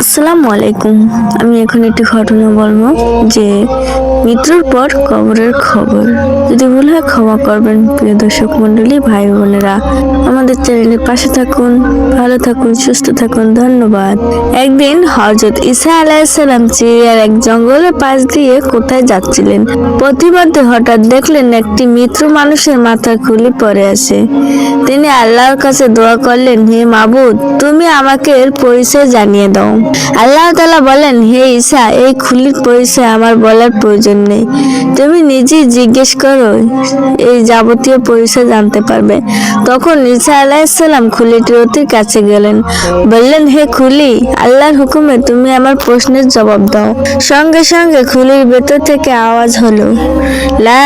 আসসালামু আলাইকুম। আমি এখন একটি ঘটনা বলব যে মৃত্যুর পর কবরের খবর। যদি ভুল হয় ক্ষমা করবেন, প্রিয় দর্শক মন্ডলী ভাই বোনেরা। আমাদের চ্যানেলের পাশে থাকুন, ভালো থাকুন, সুস্থ থাকুন। ধন্যবাদ। একদিন হজরত ঈসা আলাইসাল্লাম সিরিয়ার এক জঙ্গলের পাশ দিয়ে কোথায় যাচ্ছিলেন? প্রতিমধ্যে হঠাৎ দেখলেন একটি মৃত্যু মানুষের মাথা খুলি পড়ে আছে। তিনি আল্লাহর কাছে দোয়া করলেন, হে মাবুদ, তুমি আমাকে এর পরিচয় জানিয়ে দাও। আল্লাহ তালা বলেন, হে ঈসা, এই খুলির পরিচয় আমার বলার প্রয়োজন নেই। তুমি নিজেই জিজ্ঞেস করো, এই যাবতীয় পরিচয় জানতে পারবে। তখন ঈসা আলাইসাল্লাম খুলিটির অতি কাছে গেলেন। বললেন, হে খুলি, আল্লাহর হুকুমে তুমি আমার প্রশ্নের জবাব দাও। সঙ্গে সঙ্গে খুলির ভেতর থেকে আওয়াজ হলো, লা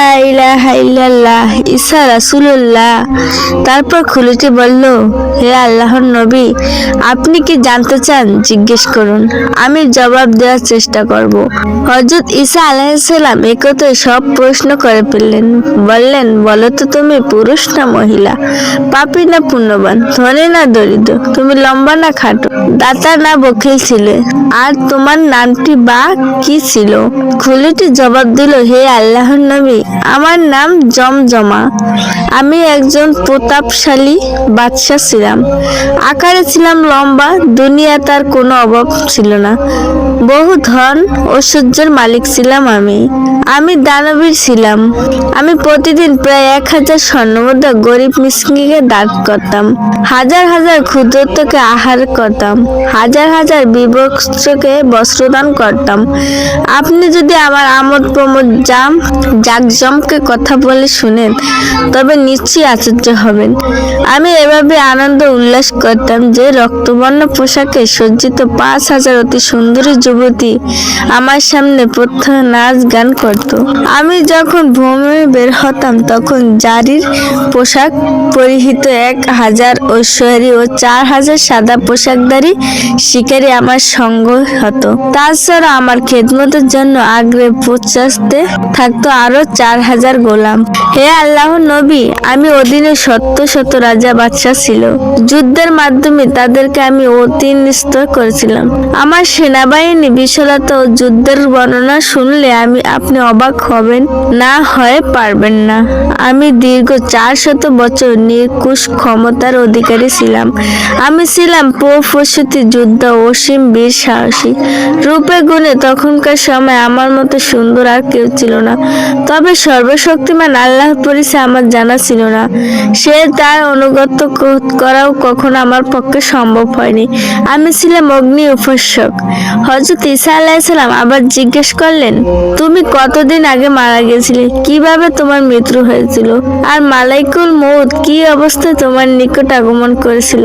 রাসূলুল্লাহ। তারপর খুলিটি বলল, হে আল্লাহর নবী, আপনি কি জানতে চান, জিজ্ঞেস করুন। আমি জবাব দেওয়ার চেষ্টা করব। হজরত ঈসা আলাইসাল্লাম একথায় সব প্রশ্ন করে ফেললেন। বললেন, বলো তো তুমি পুরুষ না মহিলা? পাপি না পুণ্যবান? ধনী না দরিদ্র? তুমি লম্বা না খাটো? দাতা না বকিল ছিলে? আর তোমার নামটি বা কি ছিল? খুলিটি জবাব দিল, হে আল্লাহর নবী, আমার নাম জমজমা। আমি একজন প্রতাপশালী বাদশাহ ছিলাম। আকারে ছিলাম লম্বা, দুনিয়া তার কোনো অভাব ছিল না। বহু ধন ঐশ্বর্যের মালিক ছিলাম আমি। আমি দানবীর ছিলাম। আমি প্রতিদিন প্রায় এক হাজার স্বর্ণমুদ্রা গরিব মিসকিনকে দান করতাম। হাজার হাজার ক্ষুদ্রত্বকে আহার করতাম। হাজার হাজার বিবস্ত্রকে বস্ত্রদান করতাম। আপনি যদি আমার আমোদ প্রমোদ জাম, জাকজমকে কথা বলে শুনেন, তবে নিশ্চয়ই আশ্চর্য হবেন। আমি এভাবে আনন্দ উল্লাস করতাম যে রক্তবর্ণ পোশাকে সজ্জিত পাঁচ হাজার অতি সুন্দরী যুবতী আমার সামনে প্রথম নাচ গান করত। আমি যখন ভ্রমণে বের হতাম, তখন জারির পোশাক পরিহিত এক হাজার ঐশ্বরী ও চার হাজার সাদা পোশাকধারী শিকারী আমার সঙ্গ হতো। তাছাড়া আমার খেদমতের জন্য আগ্রে পৌঁছাতে থাকতো আরও চার হাজার গোলাম। হে আল্লাহ নবী, আমি অধীনে শত শত রাজা বাদশাহ ছিল। যুদ্ধের মাধ্যমে তাদেরকে আমি অতিনিস্ত করেছিলাম। আমার সেনাবাহিনী বিশালতা ও যুদ্ধের বর্ণনা শুনলে আমি, আপনি অবাক হবেন, না হয়ে পারবেন না। আমি দীর্ঘ চার শত বছর নির্কুশ ক্ষমতার অধিকারী ছিলাম। আমি ছিলাম প্রফসতি যুদ্ধ অসীম বীর সাহসী। রূপে গুণে তখনকার সময় আমার মতো সুন্দর আর কেউ ছিল না। তবে সর্বশক্তিমান আল্লাহর পরিচয় আমার জানা ছিল না। সে তার অনুগত করাও কখনো আমার পক্ষে সম্ভব হয়নি। আমি ছিলাম অগ্নি উপাসক হজরত ঈসা আলাইসালাম আবার জিজ্ঞেস করলেন, তুমি কতদিন আগে মারা গেছিলে? কীভাবে তোমার মৃত্যু হয়েছিল? আর মালাইকুল মৌত কি অবস্থায় তোমার নিকট আগমন করেছিল?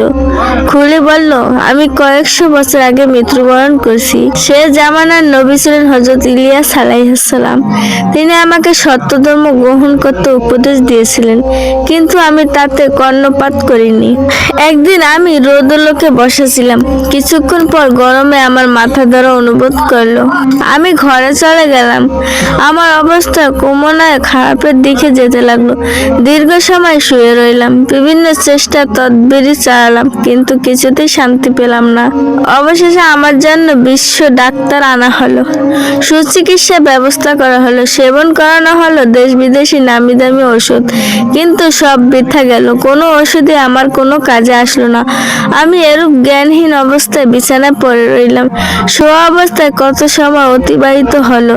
খুলে বলল, আমি কয়েকশো বছর আগে মৃত্যুবরণ করেছি। সে জামানার নবী ছিলেন হজরত ইলিয়াস আলাইহাল্লাম তিনি আমাকে সত্য ধর্ম গ্রহণ করতে উপদেশ দিয়েছিলেন, কিন্তু আমি তাতে কর্ণপাত করিনি। একদিন আমি রোদলোকে বসেছিলাম। কিছুক্ষণ পর গরমে আমার মাথা ধরা অনুভব করল। আমি ঘরে চলে গেলাম। আমার অবস্থা ক্রমান্বয়ে খারাপের দিকে যেতে লাগল। দীর্ঘ সময় শুয়ে রইলাম। বিভিন্ন চেষ্টা তদবিরি চালালাম, কিন্তু কিছুতেই শান্তি পেলাম না। অবশেষে আমার জন্য বিশ্ব ডাক্তার আনা হলো। সুচিকিৎসা ব্যবস্থা করা হলো, সেবন করানো হলো, দেশ বিদেশি নামি দামি ওষুধ। কিন্তু সব বৃথা গেল। কোনো ওষুধই আমার কোনো কাজে আসলো না। আমি এরূপ জ্ঞানহীন অবস্থায় বিছানায় পড়ে রইলাম। শোয়া অবস্থায় কত সময় অতিবাহিত হলো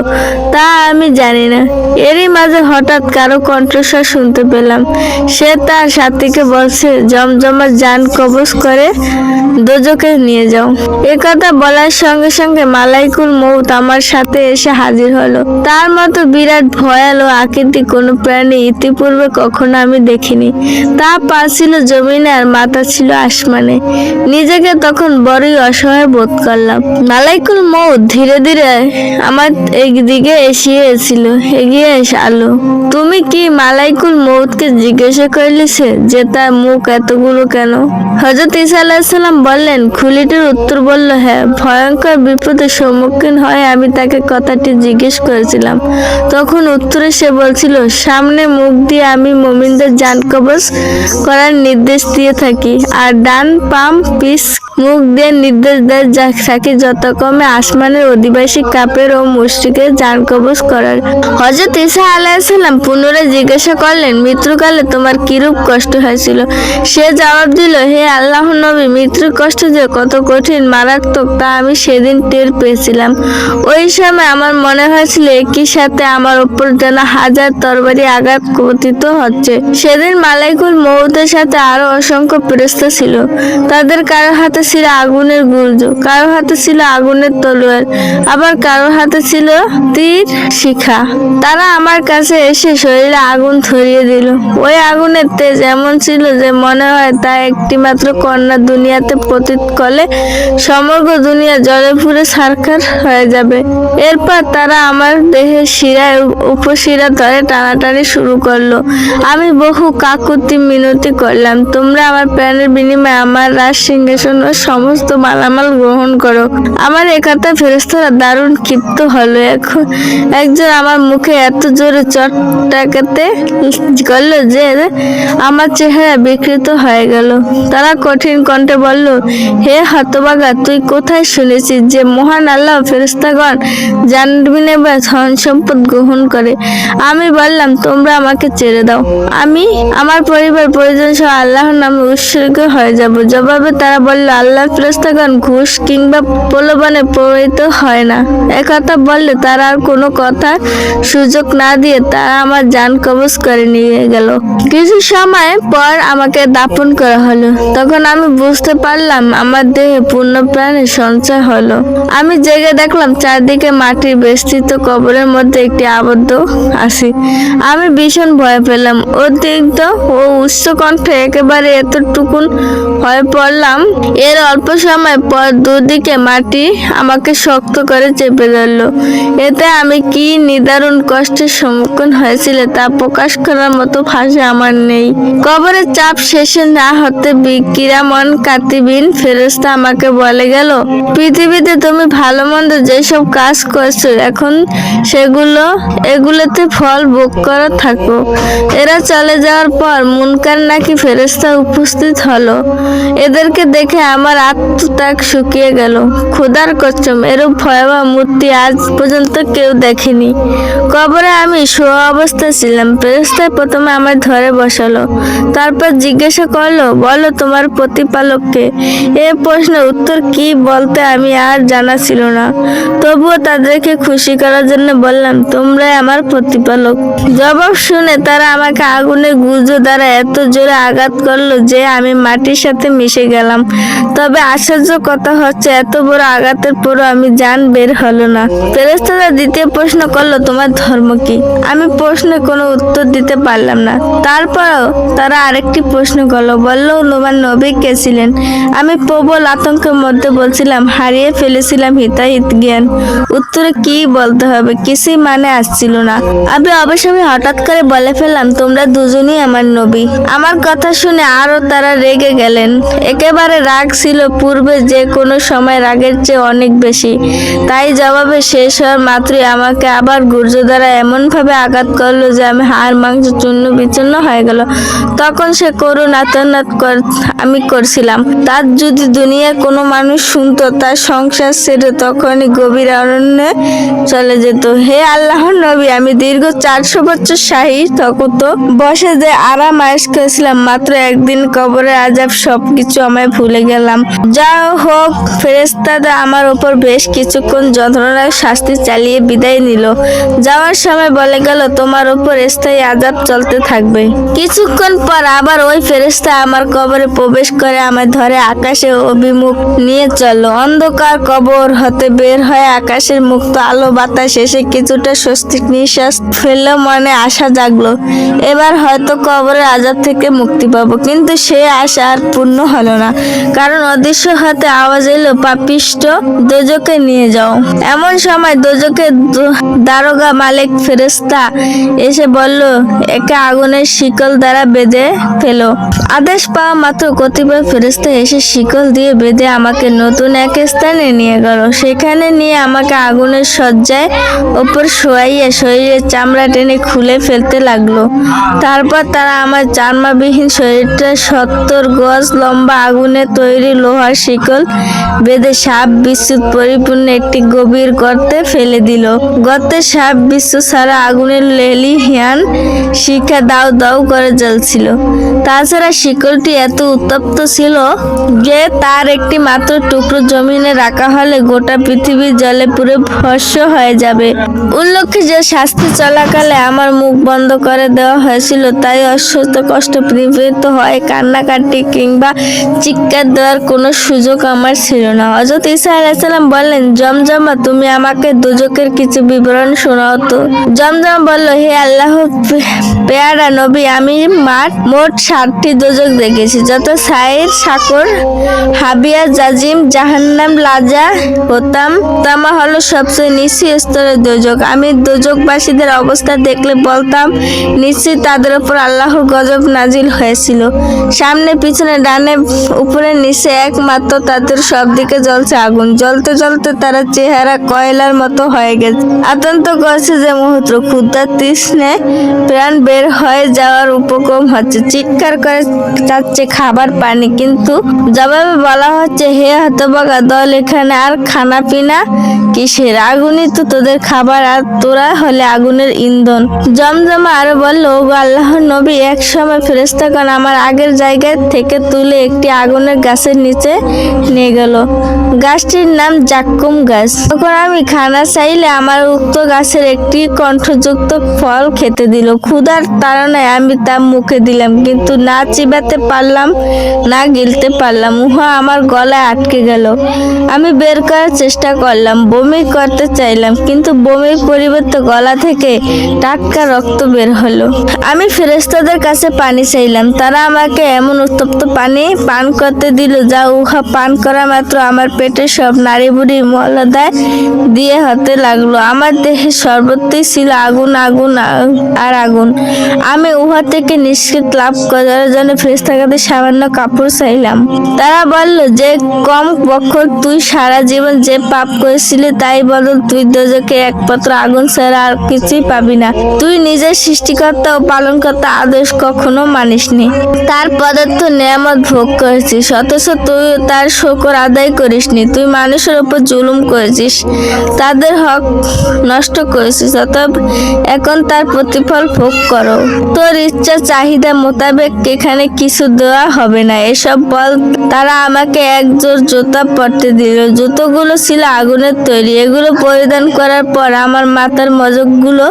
তা আমি জানি না। এরই মাঝে হঠাৎ কারও কণ্ঠস্বর শুনতে পেলাম। সে তার সাথীকে বলছে জমজমা যান, কবজ করে দোজকে নিয়ে যাও। এ কথা বলার সঙ্গে সঙ্গে মালাইকুল মৌত আমার সাথে এসে হাজির হলো। তার মতো বিরাট, ভয়াল ও আকৃতি কোনো প্রাণী ইতিপূর্বে কখনো আমি দেখিনি। তা পা ছিল জমিনে আর মাথা ছিল আসমানে। নিজেকে তখন বড়ই অসহায় বোধ করলাম। মালাইকুল মৌত ধীরে ধীরে আমার এই দিকে এসিয়েছিল, এগিয়ে এসে আলো। তুমি কি মালাইকুল মৌতকে জিজ্ঞাসা করলিছে যে তার মুখ এতগুলো কেন? হজরত ইসা আলাহিসাল্লাম বললেন, খুলিটির উত্তর বলল হ্যাঁ ভয়ঙ্কর বিপদের সম্মুখীন হয়ে আমি তাকে কথাটি জিজ্ঞেস করেছিলাম। তখন উত্তরে সে বলছিল, সামনে মুখ দিয়ে আমি মোমিনদের যান কবজ করার নির্দেশ দিয়ে থাকি, আর ডান পাম পিস মুখ দিয়ে নির্দেশ দেয় যা সাকি যত কমে আসমানের অধিবাসী কাপের ও মুশরিকের যান কবজ করার। হজরত ঈসা আলাইসাল্লাম পুনরায় জিজ্ঞাসা করলেন, মৃত্যুকালে তোমার কিরূপ কষ্ট হয়েছিল? সে জবাব দিল, হে আল্লাহ নবী, মৃত্যুর কষ্ট যে কত কঠিন, মারাত্মক, তা আমি সেদিন টের পেয়েছিলাম। ওই সময় আমার মনে হয়েছিল, একই সাথে আমার উপর যেন হাজার তরবারি আঘাত পতিত হচ্ছে। সেদিন মালাইকুল মৌতের সাথে আরও অসংখ্য ফেরেশতা ছিল। তাদের কারও হাতে ছিল আগুনের গুর্জ কারও হাতে ছিল আগুনের তলোয়ার, আবার কারও হাতে ছিল তীর শিখা। তারা আমার কাছে এসে শরীরে আগুন ধরিয়ে দিল। ওই আগুনের তেজ এমন ছিল যে মনে হয় তা একটি মাত্র কন্যা দুনিয়াতে পতিত করলে সমগ্র দুনিয়া জলে পুরে সারখার হয়ে যাবে। এরপর তারা আমার দেহের শিরায় উপশিরা ধরে টানাটানি শুরু করল। আমি বহু কাকুতি মিনতি করলাম, তোমরা আমার প্রাণের বিনিময়ে আমার রাজ সিংহাসন ও সমস্ত মালামাল গ্রহণ করো। আমার একাতা ফেরেস্তারা দারুণ ক্ষিপ্ত হলো। এখন একজন আমার মুখে এত জোরে চটটাকাতে করল যে আমার চেহারা বিকৃত হয়ে গেল। তারা কঠিন কণ্ঠে বলল, হে হতবাগা তুই কোথায় শুনেছিস যে মহান আল্লাহ ফেরেস্তাগণ জানবিনে বা ধন সম্পদ গ্রহণ করে? আমি বললাম, তোমরা আমাকে ছেড়ে দাও। আমি, আমার পরিবার পরিজন সহ আল্লাহর নামে উৎসর্গ হয়ে যাব। জবাবে তারা বলল আল্লাহ ফেরেস্তাগণ ঘুষ কিংবা প্রলোভনে প্রভাবিত হয় না। একথা বললে তারা আর কোনো কথা সুযোগ না দিয়ে তারা আমার যান কবজ করে নিয়ে গেল। কিছু সময় পর আমাকে দাপন করা হলো। তখন আমি বুঝতে পারলাম আমার দেহে পূর্ণ প্রাণের সঞ্চয় হলো। আমি জেগে দেখলাম চারদিকে মাটির বেষ্টিত কবরের মধ্যে একটি আবদ্ধ আছি। আমি ভীষণ ভয় পেলাম। অতিরিক্ত ও উচ্চ কণ্ঠে একেবারে এতটুকুন হয়ে পড়লাম এর অল্প সময় পর দুদিকে মাটি আমাকে শক্ত করে চেপে ধরলো। এতে আমি কি নিদারুণ কষ্টের সম্মুখীন হয়েছিল তা প্রকাশ করার মতো ভাষা আমার নেই। কবরের চাপ শেষে না হতে বি- কিরামন কাতিবিন ফেরেস্তা আমাকে বলে গেল, পৃথিবীতে তুমি ভালো মন্দ যেসব কাজ করছ, এখন সেগুলো, এগুলোতে ফল ভোগ করে থাকো। এরা চলে যাওয়ার পর মুনকার নাকি ফেরেস্তা উপস্থিত হলো। এদেরকে দেখে আমার আত্মত্যাগ শুকিয়ে গেল। ক্ষুধার কচ্চম এরূপ ভয়াবহ মূর্তি আজ পর্যন্ত কেউ দেখেনি। কবরে আমি শোয়া অবস্থায় ছিলাম ফেরেস্তায় প্রথমে আমায় ধরে বসালো। তারপর জিজ্ঞাসা করল, বলো তোমার প্রতিপালককে? এ প্রশ্নের উত্তর কি বলতে আমি আর জানা ছিল না। তবুও তাদেরকে খুশি করার জন্য বললাম, তোমরাই আমার প্রতিপালক। জবাব শুনে তারা আমাকে আগুনের গুজো দ্বারা এত জোরে আঘাত করল যে আমি মাটির সাথে মিশে গেলাম। তবে আশ্চর্য কথা হচ্ছে, এত বড় আঘাতের পরও আমি জান বের হলো না। ফেরেস্তারা দ্বিতীয় প্রশ্ন করল, তোমার ধর্ম কি? আমি প্রশ্নে কোনো উত্তর দিতে পারলাম না। তারপরও তারা আরেকটি প্রশ্ন করল, বলল, তোমার নবী কে ছিলেন? আমি প্রবল আতঙ্কের মধ্যে বলছিলাম, হারিয়ে ফেলেছিলাম হিতাহিত জ্ঞান। উত্তরে কি বলতে হবে? কিছুই মানে আসছিল না। আমি অবশ্যই হঠাৎ করে বলে ফেললাম, তোমরা দুজনই আমার নবী। আমার কথা শুনে আরও তারা রেগে গেলেন। একেবারে রাগ ছিল পূর্বে যে কোনো সময় রাগের চেয়ে অনেক বেশি। তাই জবাবে শেষ হওয়ার মাত্রই আমাকে আবার গুর্জ দ্বারা এমনভাবে আঘাত করল যে আমি হাড় মাংস চূর্ণ বিচ্ছিন্ন হয়ে গেল। তখন সে করুণ আতনাত আমি করছিলাম। তার যদি দুনিয়ার কোনো মানুষ শুনতো, তার সংসার ছেড়ে তখনই গভীর অরণ্যে চলে যেত। হে আল্লাহর নবী, আমি দীর্ঘ চারশো বছর শাহী তকত বসে যে আরাম আয়েস করেছিলাম মাত্র একদিন কবরে আজাব সবকিছু আমায় ভুলে গেলাম যা হোক ফেরেস্তাদা আমার ওপর বেশ কিছুক্ষণ যন্ত্রণার শাস্তি চালিয়ে বিদায় নিল। যাওয়ার সময় বলে গেল, তোমার ওপর স্থায়ী আজাব চলতে থাকবে। কিছুক্ষণ পর আবার ওই ফেরেস্তা আমার কবরে প্রবেশ করে আমার ধরে আকাশে অভিমুখ নিয়ে চলল। অন্ধকার কবর হতে বের হয়ে আকাশের মুক্ত আলো বাতাস এসে কিছুটা স্বস্তির নিঃশ্বাস ফেলল, মনে আশা জাগলো, এবার হয়তো কবরের আজাব থেকে মুক্তি পাবো। কিন্তু সে আশা আর পূর্ণ হলো না, কারণ অদৃশ্য হাতে আওয়াজ এলো, পাপিষ্ট দোজকে নিয়ে যাও। এমন সময় দোজকে দারোগা মালিক ফেরেস্তা এসে বলল, একে আগুনের শিকল দ্বারা বেঁধে ফেলো। আদেশ পাওয়া মাত্র কতিপয় ফেরেস্তা এসে শিকল দিয়ে বেঁধে আমাকে নতুন এক স্থানে নিয়ে গেল। সেখানে নিয়ে আমাকে আগুনের শয্যায় ওপর শোয়াইয়া শরীরের চামড়া টেনে খুলে ফেলতে লাগল। তারপর তারা আমার চামড়াবিহীন শরীরটা সত্তর গজ লম্বা আগুনে তৈরি লোহার শিকল বেঁধে সাপ বিদ্যুৎ পরিপূর্ণ একটি গভীর গর্তে ফেলে দিল। গর্তে সাপ বিশ্ব সারা আগুনের লেলি হিয়ান শিখা দাউ দাউ করে জ্বলছিল। তাছাড়া শিকলটি এত উত্তপ্ত ছিল যে তার একটি মাত্র টুকরো জমিনে রাখা হলে গোটা পৃথিবীর জলে পুরো ভস্য হয়ে যাবে। উল্লেখ্য যে শাস্তি চলাকালে আমার মুখ বন্ধ করে দেওয়া হয়েছিল, তাই অসুস্থ কষ্ট নিবৃত্ত হয় কান্নাকাটি কিংবা চিৎকার দেওয়ার কোনো সুযোগ আমার ছিল না। হজরত ঈসা আলাইসাল্লাম বললেন, জমজমা, তুমি আমাকে দুজকের কিছু বিবরণ শোনাও তো। জমজম বলল, হে আল্লাহ পেয়ারা নবী, আমি মাঠ মোট ষাটটি দোজক দেখেছি। যত সাইর সাকর হাবিয়া, জাজিম, জাহান্নাম, লাজা হতাম তামা হলো সবচেয়ে নিচু স্তরের দোজক। আমি দোজকবাসীদের অবস্থা দেখলে বলতাম, নিশ্চয়ই তাদের উপর আল্লাহর গজব নাজিল হয়েছিল। সামনে, পিছনে, ডানে, উপরে, নিচে একমাত্র তাদের সব দিকে জ্বলছে আগুন। জ্বলতে জ্বলতে তারা চেহারা কয়লার মতো হয়ে গেছে। আতঙ্ক করছে যে মুহূর্ত ক্ষুদ্র তৃষ্ণে প্রাণ বের হয়ে যাওয়ার উপক্রম হচ্ছে। চিৎকার করে চাচ্ছে খাবার পানি, কিন্তু জবাবে বলা হচ্ছে, হে হতবাগা দল, এখানে আর খানা পিনা কিসের? আগুনই তো তোদের খাবার, আর তোরা হলে আগুনের ইন্ধন। জমজমা আরও বলল ও আল্লাহর নবী, এক সময় ফেরেস্তাগণ আমার আগের জায়গায় থেকে তুলে একটি আগুনের গাছের নিচে নিয়ে গেল। গাছটির নাম জাক্কুম গাছ। তখন আমি খানা চাইলে আমার উক্ত গাছের একটি কণ্ঠযুক্ত ফল খেতে দিল। ক্ষুধার তাড়নায় আমি তা মুখে দিলাম, কিন্তু না চিবাতে পারলাম, না গিলতে পারলাম, উহা আমার গলায় আটকে গেল। আমি বের করার চেষ্টা করলাম, বমি করতে চাইলাম, কিন্তু বমির পরিবর্তে গলা থেকে টাটকা রক্ত বের হলো। আমি ফেরেস্তাদের কাছে পানি চাইলাম, তারা আমাকে এমন উত্তপ্ত পানি পান করতে দিল যা উহা পান করা মাত্র। আমার পেটের সব নারী বুড়ি মলদায় দিয়ে হতে লাগল। আমার দেহে সর্বত্রই ছিল আগুন আগুন আর আগুন। আমি উহা থেকে নিষ্কৃত লাভ করার জন্য ফেরেস্তাকে সামান্য কাপড় চাইলাম। তারা বলল, যে কম পক্ষ তুই সারা জীবন যে পাপ করেছিলি, তাই বদল তুই দোজকে একমাত্র আগুন ছাড়া আর কিছুই পাবি না। তুই নিজের সৃষ্টিকর্তা ও পালনকর্তা আদেশ কখনো মানিসনি। তার পদার্থ নিয়ামত ভোগ করেছিস, অথচ তুই তার শকর আদায় করিসনি। তুই মানুষের উপর জুলুম করেছিস। তাদের হক নষ্ট করেছিস। অতএব এখন তার প্রতিফল ভোগ করো। তোর ইচ্ছা চাহিদা মোতাবেক এখানে কিছু দেওয়া হবে না। এসব বল তারা আমাকে এক জোর জুতা পরতে দিল। জুতোগুলো ছিল আগুনের তৈরি। এগুলো পরিধান করার পর আমার মাথার মজকগুলো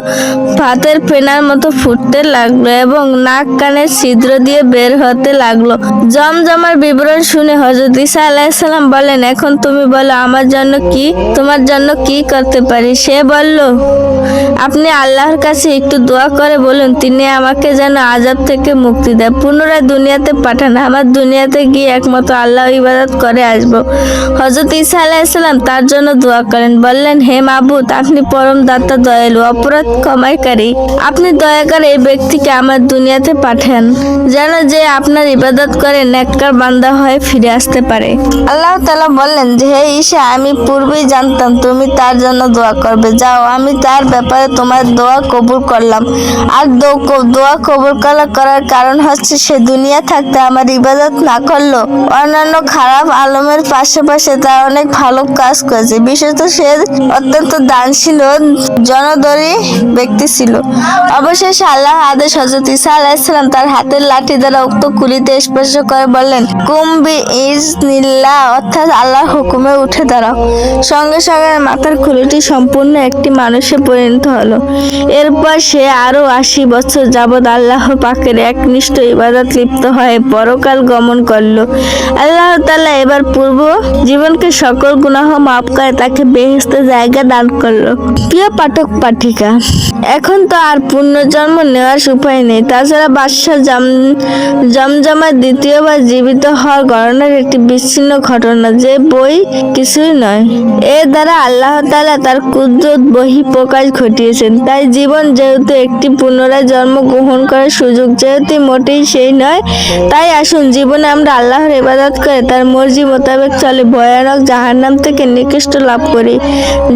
ভাতের ফেনার মতো ফুটতে লাগল এবং নাক কানের ছিদ্র দিয়ে বের হতে লাগল। জমজমার বিবরণ শুনে হজরত ঈসা আলাইসাল্লাম বলেন, এখন তুমি বলো, আমার জন্য কি, তোমার জন্য কি করতে পারি? সে বলল, আপনি আল্লাহর কাছে একটু দোয়া করে বলুন, তিনি আমাকে যেন আজাব থেকে মুক্তি দেয়। পুনরায় দুনিয়াতে পাঠান, আমার দুনিয়াতে গিয়ে একমাত্র আল্লাহ ইবাদত করে আসব। হজরত ঈসা আলাইসাল্লাম তার জন্য দোয়া করেন, বললেন, হে মাবুদ, আপনি পরম দাতা, দয়ালু, অপরাধ ক্ষমাইকারী আপনি দয়া করে এই ব্যক্তিকে আমার দুনিয়াতে পাঠান, যেন যে আপনার ইবাদত করে, নেককার বান্দা হয়ে ফিরে আসতে পারে। আল্লাহ তালা বললেন যে, হে ঈশা, আমি পূর্বেই জানতাম তুমি তার জন্য দোয়া করবে। যাও, আমি তার ব্যাপারে তোমার দোয়া কবুল করলাম। আর দোয়া কবুল করা করার কারণ হচ্ছে সে দুনিয়া থাকতে আমার ইবাদত না করল অন্যান্য খারাপ আলমের পাশাপাশি তার অনেক ভালো কাজ করেছে। বিশেষত সে অত্যন্ত দানশীল জনদরী ব্যক্তি ছিল। অবশেষে আল্লাহ আদেশ হজরত ঈসা আলাইসালাম তার হাতের লাঠি দ্বারা উক্ত কুলিতে স্পর্শ করে বললেন কুম্বি ইজ নিল্লা অর্থাৎ আল্লাহর হুকুমে উঠে দাঁড়াও। সঙ্গে সঙ্গে মাথার খুলিটি সম্পূর্ণ একটি মানুষে পরিণত হলো। এরপর সে আরও আশি বছর যাবৎ আল্লাহ পাকের একনিষ্ঠ ইবাদত লিপ্ত হয়ে পরকাল গমন করল। আল্লাহ তাআলা এবার পূর্ব জীবনকে সকল গুনাহ মাফ করে তাকে বেহেস্তে জায়গা দান করল। প্রিয় পাঠক, পাঠিকা, এখন তো আর পুনর্জন্ম নেওয়ার উপায় নেই। তাছাড়া বাদশাহ জাম জমজমার দ্বিতীয়বার জীবিত হওয়ার গণনার একটি বিচ্ছিন্ন ঘটনা, যে বই কিছুই নয়। এর দ্বারা আল্লাহ তালা তার কুদরত বহি প্রকাশ ঘটিয়েছেন। তাই জীবন যেহেতু একটি পুনরায় জন্ম গ্রহণ করার সুযোগ যেহেতু মোটেই সেই নয়, তাই আসুন জীবনে আমরা আল্লাহর ইবাদত করে তার মর্জি মোতাবেক চলে। ভয়ানক জাহান্নাম থেকে নিকৃষ্ট লাভ করি।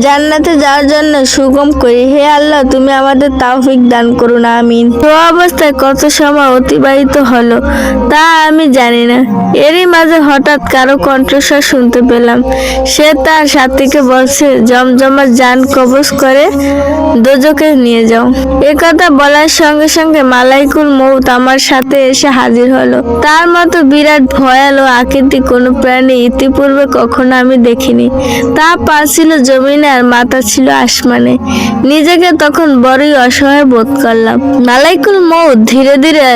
জান্নাতে যাওয়ার জন্য সুগম করি। হে আল্লাহ, তুমি আমাদের তাওফিক দান করুন। আমিন। তো অবস্থায় কত সময় অতিবাহিত হলো তা আমি জানি না। এরই মাঝে মাঝে হঠাৎ কারও কণ্ঠস্বর শুনতে পেলাম। সে তার সাথীকে বলছে জমজমার যান, কবজ করে দোজকে নিয়ে যাও। এ কথা বলার সঙ্গে সঙ্গে মালাইকুল মৌত আমার সাথে এসে হাজির হলো। তার মতো বিরাট, ভয়ালো আকৃতি কোনো প্রাণী ইতিপূর্বে কখনো আমি দেখিনি। তা পা ছিল জমিনে আর মাথা ছিল আসমানে। নিজেকে তখন বড়ই অসহায় বোধ করলাম। মালাইকুল মৌত ধীরে ধীরে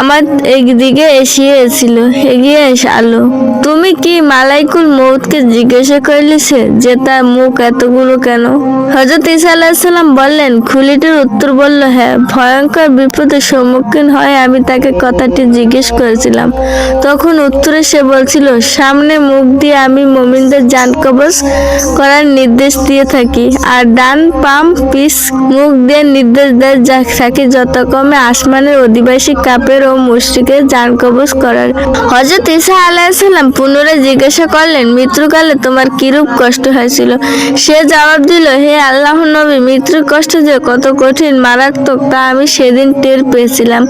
আমার এই দিকে এসিয়েছিল, এগিয়ে এসে আলো তুমি কি মালাইকুল মৌতকে জিজ্ঞাসা করলিছে যে তার মুখ এতগুলো কেন? হজরত ইসা আলাহিসাল্লাম বললেন, খুলিটির উত্তর বলল হ্যাঁ ভয়ঙ্কর বিপদের সম্মুখীন হয়ে আমি তাকে কথাটি জিজ্ঞেস করেছিলাম। তখন উত্তরে সে বলছিল, সামনে মুখ দিয়ে আমি মমিনদের জান কবজ করার নির্দেশ দিয়ে থাকি, আর ডান পাম পিস মুখ দিয়ে নির্দেশ দেয় যা থাকি যত কমে আসমানের অধিবাসী কাপের ও মুশ্রিকের জান কবজ করার। হজরত ইসা আলাইসাল্লাম পুনরায় জিজ্ঞাসা করলেন, মৃত্যুকালে তোমার কিরূপ কষ্ট হয়েছিল? সে জবাব দিল, হে আল্লাহ নবী, মৃত্যুর কষ্ট যে কত কঠিন, মারাত্মক, তা আমি সেদিন টের পেয়েছিলাম।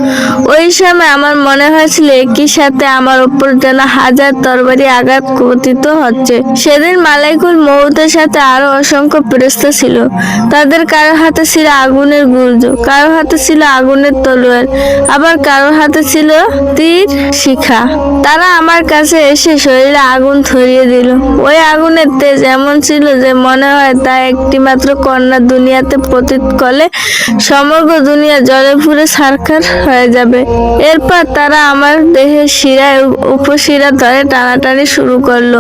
ওই সময় আমার মনে হয়েছিল, একই সাথে আমার উপর যেন হাজার তরবারি আঘাত পতিত হচ্ছে। সেদিন মালাইকুল মৌতের সাথে আরও অসংখ্য ফেরেশতা ছিল। তাদের কারও হাতে ছিল আগুনের গুর্জ, কারও হাতে ছিল আগুনের তলোয়ার, আবার কারও হাতে ছিল তীর শিখা। তারা আমার কাছে এসে শরীরে আগুন ধরিয়ে দিল। ওই আগুনের তেজ এমন ছিল যে মনে হয় তা একটি মাত্র কন্যা দুনিয়াতে পতিত করলে সমগ্র দুনিয়া জলে পুরে সারখার হয়ে যাবে। এরপর তারা আমার দেহের শিরায় উপশিরা ধরে টানাটানি শুরু করল।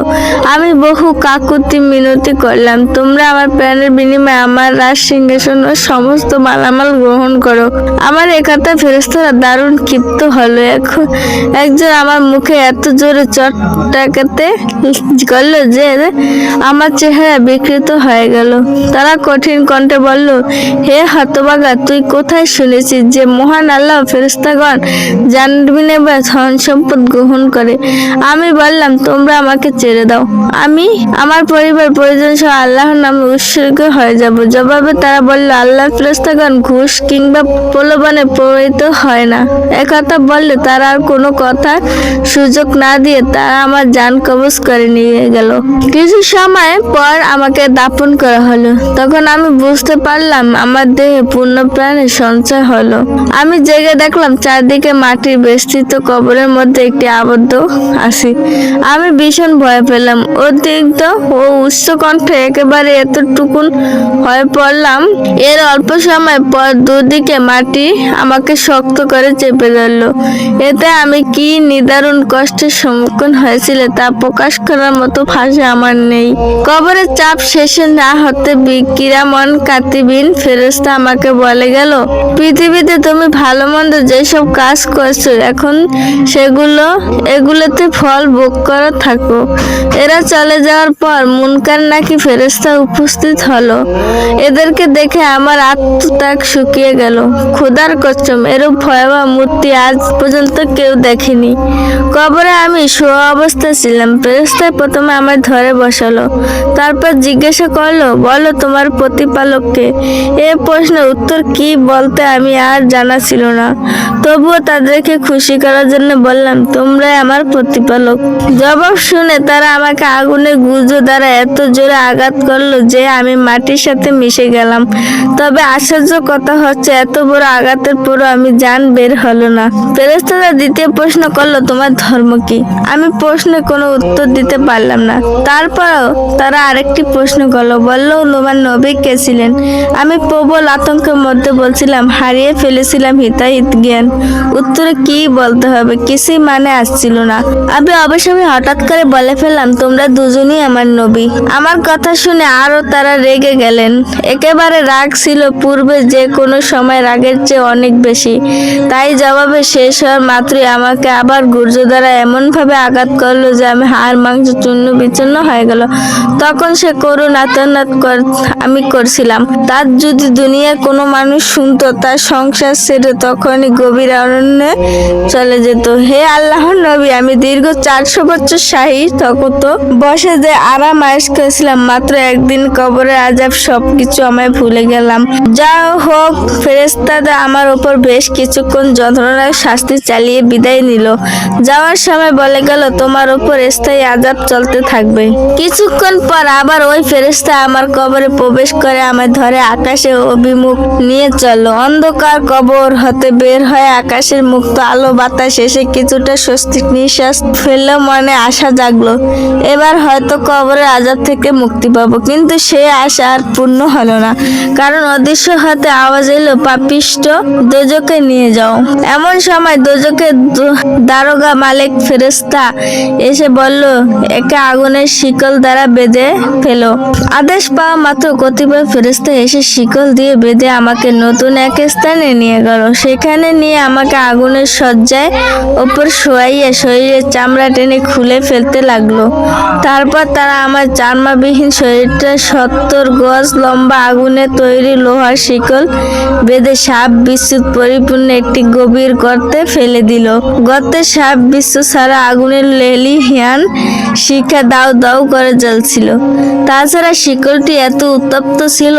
আমি বহু কাকুতি মিনতি করলাম, তোমরা আমার প্রাণের বিনিময়ে আমার রাজ সিংহাসন ও সমস্ত মালামাল গ্রহণ করো। আমার একাতা ফেরেস্তারা দারুণ ক্ষিপ্ত হলো। এখন একজন আমার মুখে এত জোরে চটটাকাতে করল যে আমার চেহারা বিকৃত হয়ে গেল। তারা কঠিন কণ্ঠে বলল, হে হতবাগা তুই কোথায় শুনেছিস যে মহান আল্লাহ ফেরেস্তাগণ জানবিনে বা ধন সম্পদ গ্রহণ করে? আমি বললাম, তোমরা আমাকে ছেড়ে দাও। আমি, আমার পরিবার পরিজন সহ আল্লাহর নামে উৎসর্গ হয়ে যাব। জবাবে তারা বলল, আল্লাহ ফেরেস্তাগণ ঘুষ কিংবা প্রলোভনে প্রভাবিত হয় না। একথা বললে তারা আর কোনো কথা সুযোগ না দিয়ে তারা আমার যান কবজ করে নিয়ে গেল। কিছু সময় পর আমাকে দাপন করা হলো। তখন আমি বুঝতে পারলাম আমার দেহে পূর্ণ প্রাণের সঞ্চয় হলো। আমি জেগে দেখলাম চারদিকে মাটির বেষ্টিত কবরের মধ্যে একটি আবদ্ধ আছি। আমি ভীষণ ভয় পেলাম। অতিরিক্ত ও উচ্চ কণ্ঠে একেবারে এতটুকুন হয়ে পড়লাম। এর অল্প সময় পর দুদিকে মাটি আমাকে শক্ত করে চেপে ধরলো। এতে আমি কি নিদারুণ কষ্টের সম্মুখীন হয়েছিল তা প্রকাশ করার মতো ভাষা আমার নেই। কবরের চাপ শেষে না হতে বিকিরামন কাতিবিন ফেরেস্তা আমাকে বলে গেল, পৃথিবীতে তুমি ভালো মন্দ যেসব কাজ করছ, এখন সেগুলো, এগুলোতে ফল ভোগ করে, থাকো। এরা চলে যাওয়ার পর মুনকার নাকি ফেরেস্তা উপস্থিত হলো। এদেরকে দেখে আমার আত্মত্যাগ শুকিয়ে গেল। খোদার কচ্চম এরূপ ভয়াবহ মূর্তি আজ পর্যন্ত কেউ দেখেনি। কবরে আমি শোয়া অবস্থায় ছিলাম। ফেরেস্তায় প্রথমে আমায় ধরে বসালো। তারপর জিজ্ঞাসা করল, বলো তোমার প্রতিপালককে? এ প্রশ্নের উত্তর কি বলতে আমি আর জানা ছিল না। তবুও তাদেরকে খুশি করার জন্য বললাম, তোমরাই আমার প্রতিপালক। জবাব শুনে তারা আমাকে আগুনে গুজো দ্বারা এত জোরে আঘাত করল যে আমি মাটির সাথে মিশে গেলাম। তবে আশ্চর্য কথা হচ্ছে, এত বড় আঘাতের পরও আমি জান বের হলো না। ফেরেস্তারা দ্বিতীয় প্রশ্ন করল, তোমার ধর্ম কি? আমি প্রশ্নে কোনো উত্তর দিতে পারলাম না। তারপরও তারা আরেকটি প্রশ্ন করল, বলল, তোমার নবী কে ছিলেন? আমি প্রবল আতঙ্কের মধ্যে বলছিলাম, হারিয়ে ফেলেছিলাম হিতাহিত জ্ঞান। উত্তরে কি বলতে হবে? কিছুই মানে আসছিল না। আমি অবশ্যই হঠাৎ করে বলে ফেললাম, তোমরা দুজনই আমার নবী। আমার কথা শুনে আরও তারা রেগে গেলেন। একেবারে রাগ ছিল পূর্বে যে কোনো সময় রাগের চেয়ে অনেক বেশি। তাই জবাবে শেষ হওয়ার মাত্রই আমাকে আবার গুর্জ দ্বারা এমন ভাবে আঘাত করল যে আমি হাড় মাংস চূর্ণ বিচ্ছিন্ন হয়ে গেল। তখন সে করুণ আতনাদ আমি করছিলাম। তার যদি দুনিয়ায় কোনো মানুষ শুনতো, তার সংসার ছেড়ে তখনই গভীর অরণ্যে চলে যেত। হে আল্লাহর নবী, আমি দীর্ঘ চারশো বছর শাহী তখত বসে যে আরাম আয়েস করেছিলাম। মাত্র একদিন কবরে আজাব সবকিছু আমায় ভুলে গেলাম। যা হোক ফেরেস্তাদা আমার ওপর বেশ কিছুক্ষণ যন্ত্রণার শাস্তি চালিয়ে বিদায় নিল। যাওয়ার সময় বলে গেল, তোমার উপর স্থায়ী আজাব চলতে থাকবে। কিছুক্ষণ পর আবার ওই ফেরেশতা আমার কবরে প্রবেশ করে আমায় ধরে আকাশে অভিমুখ নিয়ে চলল। অন্ধকার কবর হতে বের হয়ে আকাশের মুক্ত আলো বাতাস এসে কিছুটা স্বস্তিক নিঃশ্বাস ফেললে, মনে আশা জাগলো। এবার হয়তো কবরের আজাব থেকে মুক্তি পাবো, কিন্তু সে আশা আর পূর্ণ হলো না। কারণ অদৃশ্য হাতে আওয়াজ এলো, পাপিষ্ট দোজকে নিয়ে যাও। এমন সময় দোজকে দারোগা মালিক ফেরেস্তা এসে বলল, একে আগুনের শিকল দ্বারা বেঁধে ফেলো। আদেশ পাওয়া মাত্র কতিপয় ফেরেস্তা এসে শিকল দিয়ে বেঁধে আমাকে নতুন এক স্থানে নিয়ে গেল। সেখানে নিয়ে আমাকে আগুনের সজ্জায় ওপর শোয়াইয়া শরীরের চামড়া টেনে খুলে ফেলতে লাগল। তারপর তারা আমার চামড়াবিহীন শরীরটা সত্তর গজ লম্বা আগুনে তৈরি লোহার শিকল বেঁধে সাপ বিদ্যুৎ পরিপূর্ণ একটি গভীর গর্তে ফেলে দিল। গর্তে সাপ বিশ্ব সারা আগুনের লেলি হিয়ান শিখা দাউ দাউ করে জ্বলছিল। তাছাড়া শিকলটি এত উত্তপ্ত ছিল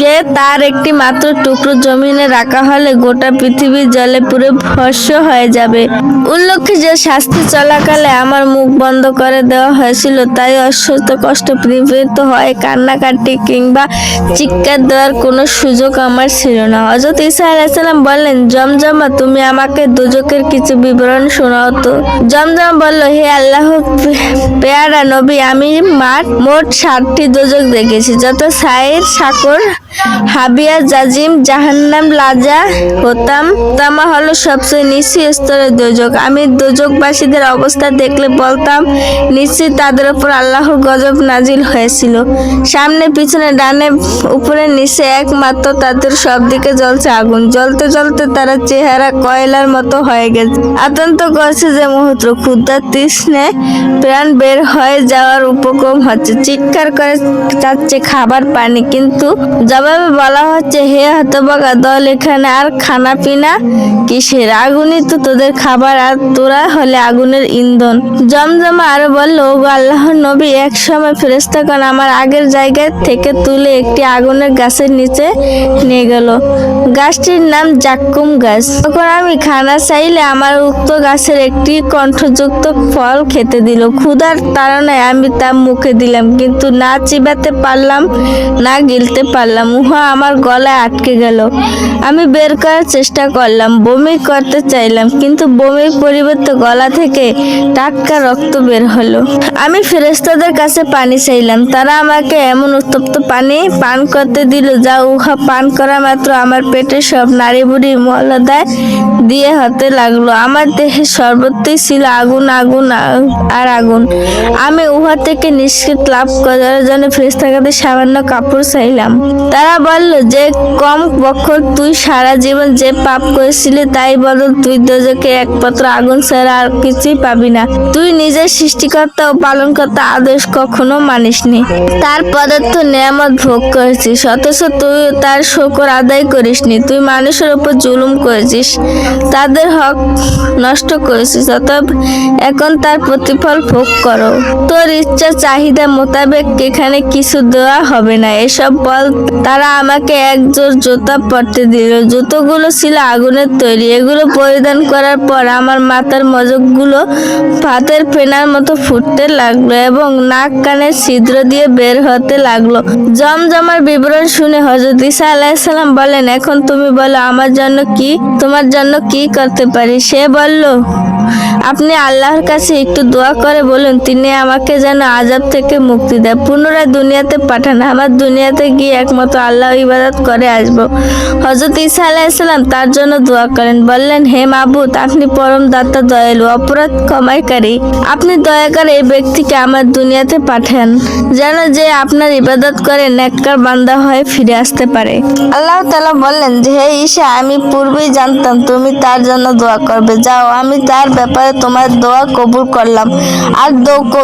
যে তার একটি মাত্র টুকরো জমিনে রাখা হলে গোটা পৃথিবী জলে পুরো ভস্য হয়ে যাবে। উল্লেখ্য যে শাস্তি চলাকালে আমার মুখ বন্ধ করে দেওয়া হয়েছিল, তাই অসুস্থ কষ্ট পরিবৃত হয় কান্নাকাটি কিংবা চিৎকার দেওয়ার কোনো সুযোগ আমার ছিল না। হজরত ইসা আলাইসাল্লাম বললেন, জমজমা, তুমি আমাকে দুজকের কিছু বিবরণ শোনাও তো। জমজম বলল হে আল্লাহ পেয়ারা নবী আমি মাঠ মোট ষাটটি দুজক দেখেছি। যত সাইর সাকর হাবিয়া, জাজিম, জাহান্নাম, লাজা, হতাম, তামা হলো সবচেয়ে নিচু স্তরের দুজক আমি দুজকবাসীদের অবস্থা দেখলে বলতাম, নিশ্চয়ই তাদের উপর আল্লাহর গজব নাজিল হয়েছিল। সামনে, পিছনে, ডানে, উপরে, নিচে একমাত্র তাদের সব দিকে জ্বলছে আগুন। জ্বলতে জ্বলতে তারা চেহারা কয়লার মতো হয়ে গেছে। আতঙ্ক করছে যে মুহূর্ত ক্ষুদ্র তৃষ্ণে প্রাণ বের হয়ে যাওয়ার উপক্রম হচ্ছে। চিৎকার করে চাচ্ছে খাবার, পানি, কিন্তু জবাবে বলা হচ্ছে, হে হতবাগা দল, এখানে আর খানা পিনা কিসের? আগুনই তো তোদের খাবার, আর তোরা হলে আগুনের ইন্ধন। জমজমা আরও বলল ও আল্লাহর নবী, এক সময় ফেরেস্তাগণ আমার আগের জায়গায় থেকে তুলে একটি আগুনের গাছের নিচে নিয়ে গেল। গাছটির নাম জাক্কুম গাছ। তখন আমি খানা চাইলে আমার উক্ত গাছের একটি কণ্ঠযুক্ত ফল খেতে দিল। ক্ষুধার তাড়নায় আমি তা মুখে দিলাম, কিন্তু না চিবাতে পারলাম, না গিলতে পারলাম উহা আমার গলায় আটকে গেল। আমি বের করার চেষ্টা করলাম, বমি করতে চাইলাম, কিন্তু বমির পরিবর্তে গলা থেকে টাটকা রক্ত বের হলো। আমি ফেরেস্তাদের কাছে পানি চাইলাম, তারা আমাকে এমন উত্তপ্ত পানি পান করতে দিল, যা উহা পান করা মাত্র আমার পেটের সব নারী বুড়ি মলদায় দিয়ে হতে লাগল। আমার দেহে সর্বত্রই ছিল আগুন আগুন আর আগুন। আমি উহা থেকে নিষ্কৃত লাভ করার জন্য ফেরেস্তার সামান্য কাপড় চাইলাম। তারা বলল, যে কম পক্ষ তুই সারা জীবন যে পাপ করেছিলি তাই বদল তুই দোজকে একমাত্র আগুন ছাড়া আর কিছুই পাবি না। তুই নিজের সৃষ্টিকর্তা ও পালনকর্তা আদেশ কখনো মানিসনি। তার পদার্থ নিয়ামত ভোগ করেছিস, অথচ তুই তার শকর আদায় করিসনি। তুই মানুষের উপর জুলুম করেছিস, তাদের হক নষ্ট করেছিস, অতএব এখন তার প্রতিফল ভোগ করো। তোর ইচ্ছা চাহিদা মোতাবেক এখানে কিছু দেওয়া হবে না। এসব বল তারা আমাকে এক জোর জুতা পরতে দিল। জুতোগুলো ছিল আগুনের তৈরি। এগুলো পরিধান করার পর আমার মাথার মজকগুলো ভাতের ফেনার মতো ফুটতে লাগল এবং নাক কানের ছিদ্র দিয়ে বের হতে লাগল। জমজমার বিবরণ শুনে হজরত ইসা আলাইসাল্লাম বলেন, এখন তুমি বলো, আমার জন্য কি, তোমার জন্য কি করতে পারি? সে বলল আপনি আল্লাহর কাছে একটু দোয়া করে বলুন, তিনি আমাকে যেন আজাব থেকে মুক্তি দেয়। পুনরায় দুনিয়াতে পাঠান। আমার দুনিয়াতে গিয়ে একমাত্র আল্লাহ ইবাদত করে আসব। হজরত ঈসা আলাইসাল্লাম তার জন্য দোয়া করেন। বললেন, হে মাবুদ, আপনি পরম দাতা, দয়ালু, অপরাধ ক্ষমাইকারী আপনি দয়া করে এই ব্যক্তিকে আমার দুনিয়াতে পাঠান, যেন যে আপনার ইবাদত করে নেককার বান্দা হয়ে ফিরে আসতে পারে। আল্লাহ তালা বললেন যে, হে ঈশা, আমি পূর্বেই জানতাম তুমি তার জন্য দোয়া করবে। যাও, আমি তার ব্যাপারে তোমার দোয়া কবুল করলাম। আর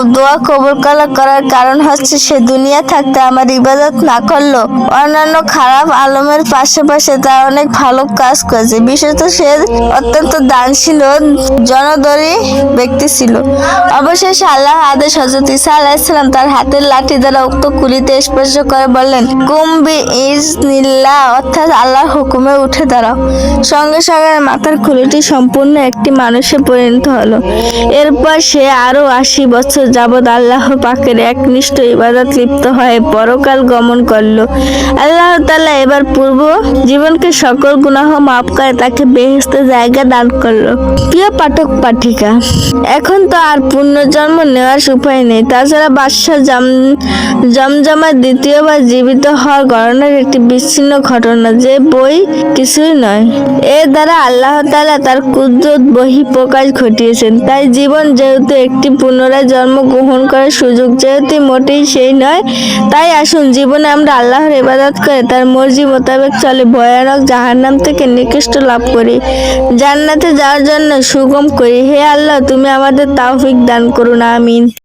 দোয়া কবুল করা- করার কারণ হচ্ছে সে দুনিয়া থাকতে আমার ইবাদত না করল অন্যান্য খারাপ আলমের পাশে পাশে তার অনেক ভালো কাজ করেছে। বিশেষত সে অত্যন্ত দানশীল জনদরী ব্যক্তি ছিল। অবশেষে আল্লাহ আদেশ হজরত ইসা আলাইসালাম তার হাতের লাঠি দ্বারা উক্ত কুলিতে স্পর্শ করে বললেন কুম্বি ইজ নিল্লা অর্থাৎ আল্লাহর হুকুমে উঠে দাঁড়াও। সঙ্গে সঙ্গে মাথার খুলিটি সম্পূর্ণ একটি মানুষে পরিণত হলো। এরপর সে আরও আশি বছর যাবৎ আল্লাহ পাকের একনিষ্ঠ ইবাদত লিপ্ত হয়ে পরকাল গমন করল। আল্লাহ তাআলা এবার পূর্ব জীবনকে সকল গুনাহ মাফ করে তাকে বেহেস্তে জায়গা দান করল। প্রিয় পাঠক পাঠিকা, এখন তো আর পুনর্জন্ম নেওয়ার উপায় নেই। তাছাড়া বাদশাহ জাম জমজমার দ্বিতীয়বার জীবিত হওয়ার গণনার একটি বিচ্ছিন্ন ঘটনা, যে বই কিছুই নয়। এর দ্বারা আল্লাহ তাআলা তার কুদরত বহি প্রকাশ ঘটিয়েছেন। তাই জীবন যেহেতু একটি পুনরায় জন্ম গ্রহণ করার সুযোগ যেহেতু মোটেই সেই নয়, তাই আসুন জীবনে আমরা আল্লাহর ইবাদত করে তার মর্জি মোতাবেক চলে। ভয়ানক জাহান্নাম থেকে নিকৃষ্ট লাভ করি। জান্নাতে যাওয়ার জন্য সুগম করি। হে আল্লাহ, তুমি আমাদের তাওফিক দান করুন। আমিন।